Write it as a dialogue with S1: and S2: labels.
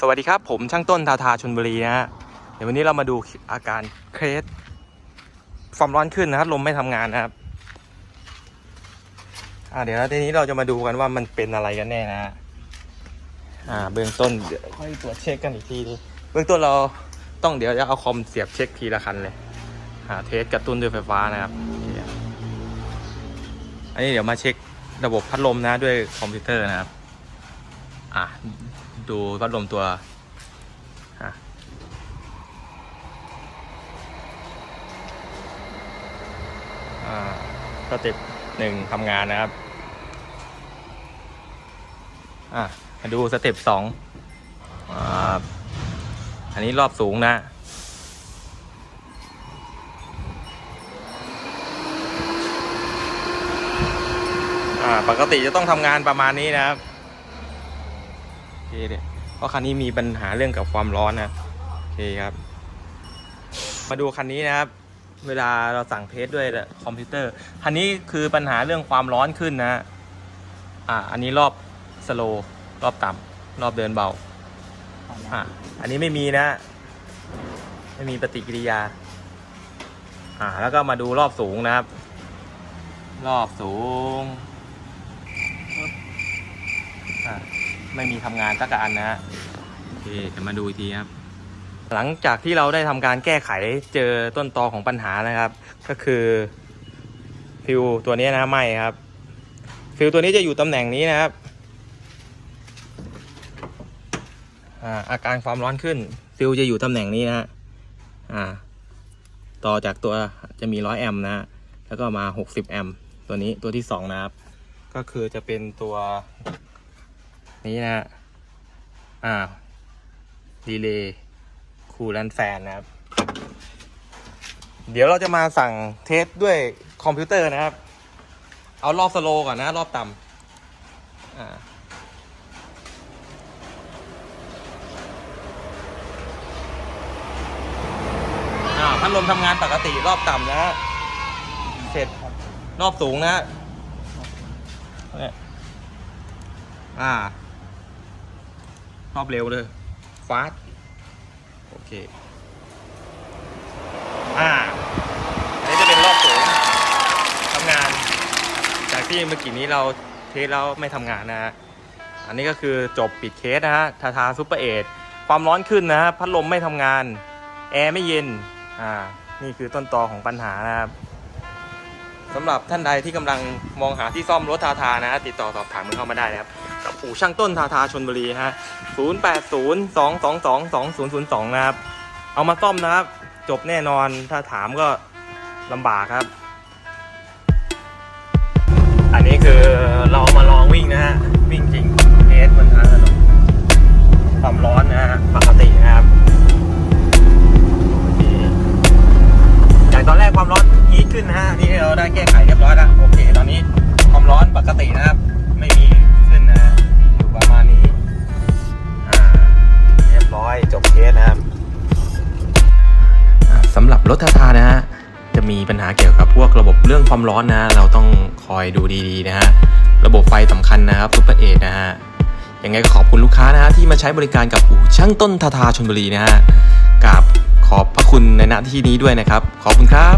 S1: สวัสดีครับ ผมช่างต้นทาทาชนบุรีนะฮะเดี๋ยววันนี้เรามาดูอาการเครสความร้อนขึ้นนะครับลมไม่ทำงานนะครับอ่าเดี๋ยวทีนี้เราจะมาดูกันว่ามันเป็นอะไรกันแน่นะฮะอ่าเบื้องต้นเดี๋ยวค่อยตรวจเช็คกันอีกทีนึงเบื้องต้นเราต้องเดี๋ยวจะเอาคอมเสียบเช็คทีละคันเลยหาเทสกระตุ้นด้วยไฟฟ้านะครับอันนี้เดี๋ยวมาเช็คระบบพัดลมนะด้วยคอมพิวเตอร์นะครับอะ ดูพัดลมตัวอะสเต็ปหนึ่งทำงานนะครับ อะมาดูสเต็ปสองอันนี้รอบสูงนะ อ่า ปกติจะต้องทำงานประมาณนี้นะครับ เคเนี่ยเพราะคันนี้มีปัญหาเรื่องกับความร้อนนะโอเคครับ มาดูคันนี้นะครับ เวลาเราสั่งเทสด้วยคอมพิวเตอร์คันนี้คือปัญหาเรื่องความร้อนขึ้นนะอ่าอันนี้รอบสโลรอบต่ำรอบเดินเบาอ่าอันนี้ไม่มีนะ ไม่มีปฏิกิริยา อ่า แล้วก็มาดูรอบสูงนะครับ รอบสูงอ่า ไม่มีทำงานสักอันนะฮะโอเคเดี๋ยวมาดูอีกทีครับ หลังจากที่เราได้ทำการแก้ไขเจอต้นตอของปัญหานะครับ ก็คือฟิวตัวนี้นะไหมครับ ฟิวตัวนี้จะอยู่ตำแหน่งนี้นะครับอ่าอาการความร้อนขึ้น ฟิวจะอยู่ตำแหน่งนี้นะฮะอ่าต่อจากตัวจะมีร้อยแอมป์นะฮะแล้วก็มาหกสิบแอมป์ตัวนี้ตัวที่สองนะครับ ก็คือจะเป็นตัว นี้นะฮะอ่าดีเลย์คูลันแฟนนะครับ เดี๋ยวเราจะมาสั่งเทสด้วยคอมพิวเตอร์นะครับ เอารอบสโลก่อนนะ รอบต่ำอ่าอ่าพัดลมทำงานปกติรอบต่ำนะฮะเสร็จรอบสูงนะฮะอ่า รอบเร็วเลยฟาสโอเค อ่า อันนี้จะเป็นรอบสูงทำงาน จากที่เมื่อกี้นี้เราเทสแล้วไม่ทำงานนะฮะอันนี้ก็คือจบปิดเคสนะฮะ ทาทาซูเปอร์เอทความร้อนขึ้นนะฮะ พัดลมไม่ทำงาน แอร์ไม่เย็น อ่า นี่คือต้นตอของปัญหานะครับสำหรับท่านใดที่กำลังมองหาที่ซ่อมรถทาทานะ ติดต่อสอบถามมือเข้ามาได้นะครับ อู่ช่างต้นทาทาชนบุรีฮะ0 8 0 2 2 2 2 0 0 2 นะครับ เอามาซ่อมนะครับ จบแน่นอนถ้าถามก็ลำบากครับ อันนี้คือเรามาลองวิ่งนะฮะ วิ่งจริงเทสบนทางถนนความร้อนนะฮะปกตินะครับจากตอนแรกความร้อนฮีทขึ้นนะฮะนี่เราได้แก้ไขเรียบร้อยแล้วโอเค ตอนนี้ความร้อนปกตินะ สำหรับรถทาทานะฮะจะมีปัญหาเกี่ยวกับพวกระบบเรื่องความร้อนนะ เราต้องคอยดูดีๆนะฮะระบบไฟสำคัญนะครับซุปเปอร์เอนะฮะยังไงก็ขอบคุณลูกค้านะฮะที่มาใช้บริการกับอู่ช่างต้นทาทาชนบุรีนะฮะกับขอบพระคุณในหน้าที่นี้ด้วยนะครับ ขอบคุณครับ